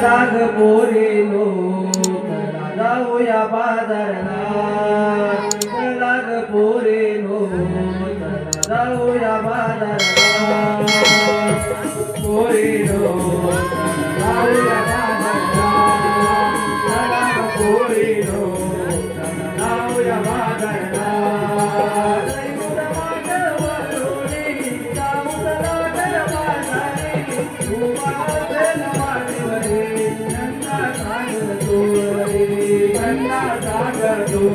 सांग पोरेलो चला जाऊया बाजारला. लाग पोरेलो चला जाऊया बाजारला.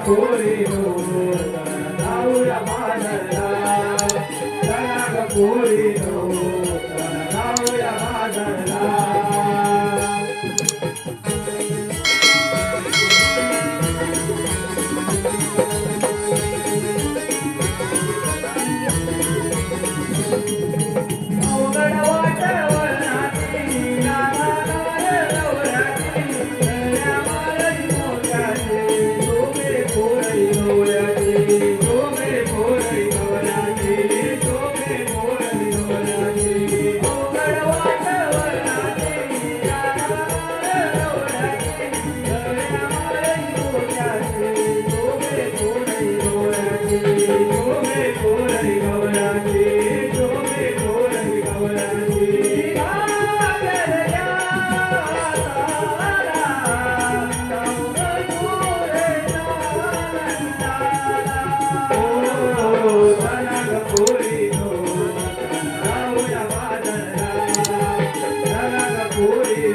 Dana Puri, Dana Puri, Dana Puri, Dana Puri, Dana foi